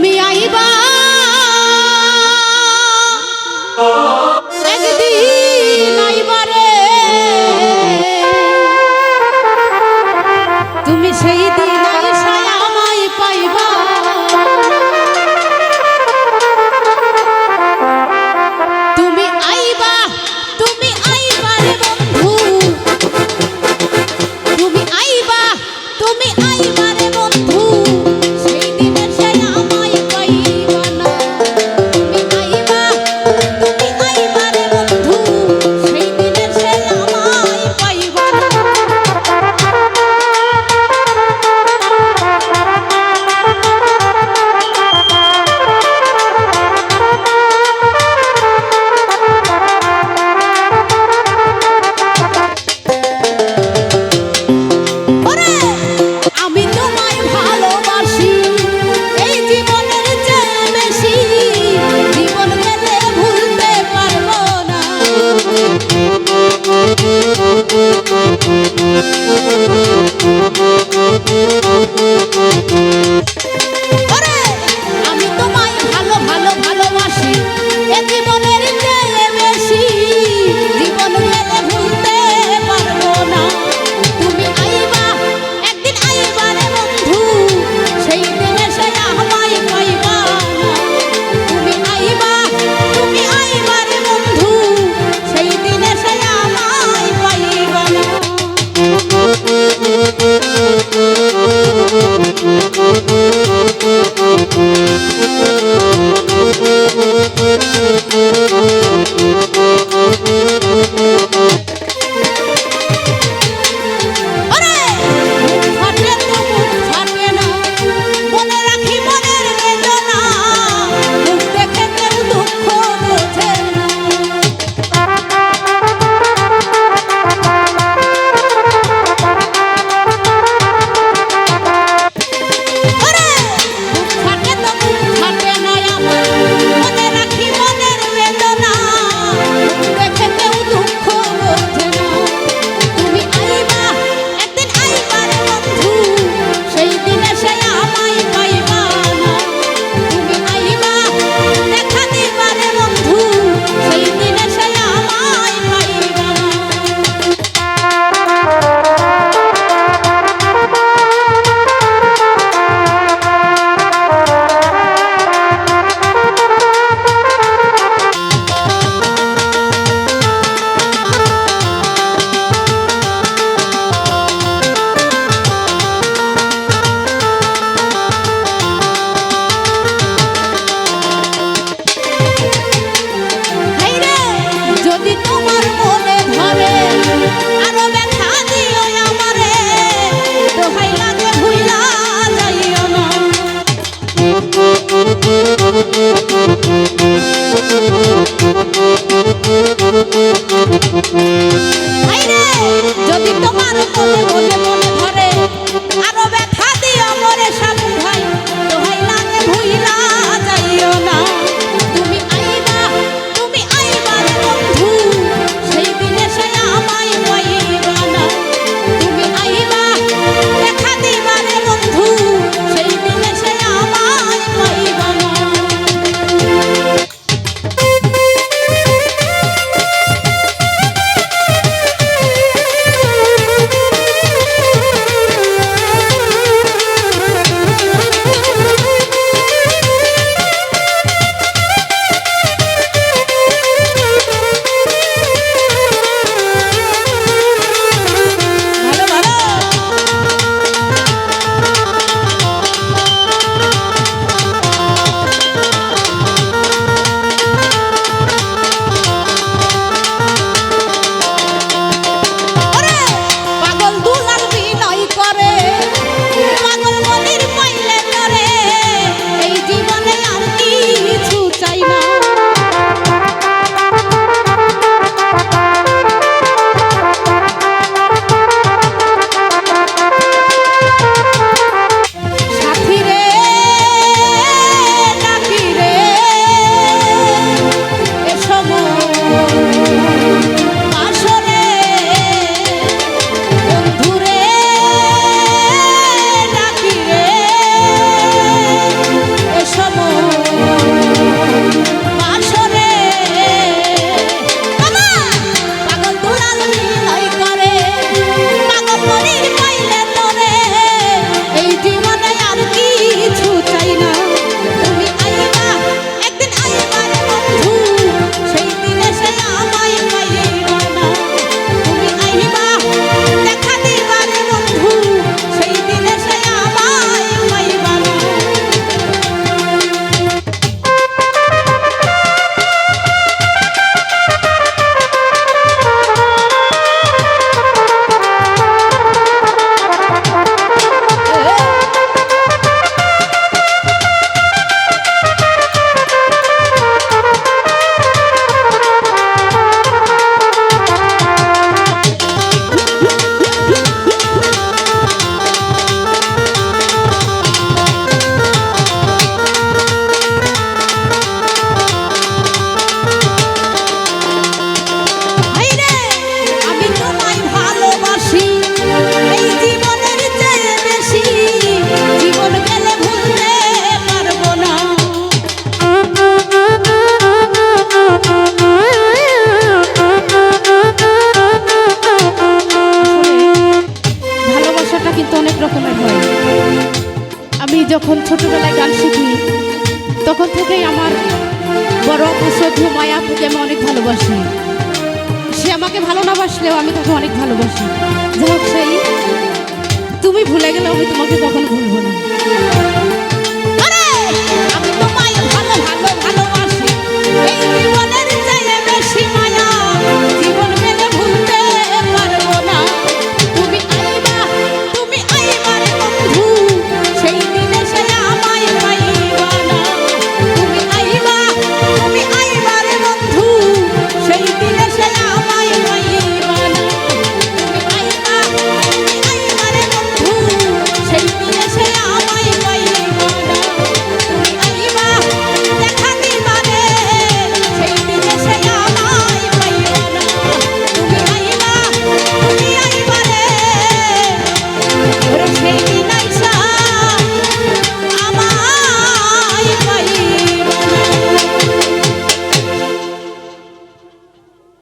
তুমি আইবা রকমের হয়। আমি যখন ছোটবেলায় গান শিখি, তখন থেকেই আমার বড় অপশ্রদ্ধ মায়া থেকে আমি অনেক ভালোবাসি। সে আমাকে ভালো না বাসলেও আমি তাকে অনেক ভালোবাসি। যাই সেই, তুমি ভুলে গেলেও আমি তোমাকে কখনো ভুলবো না।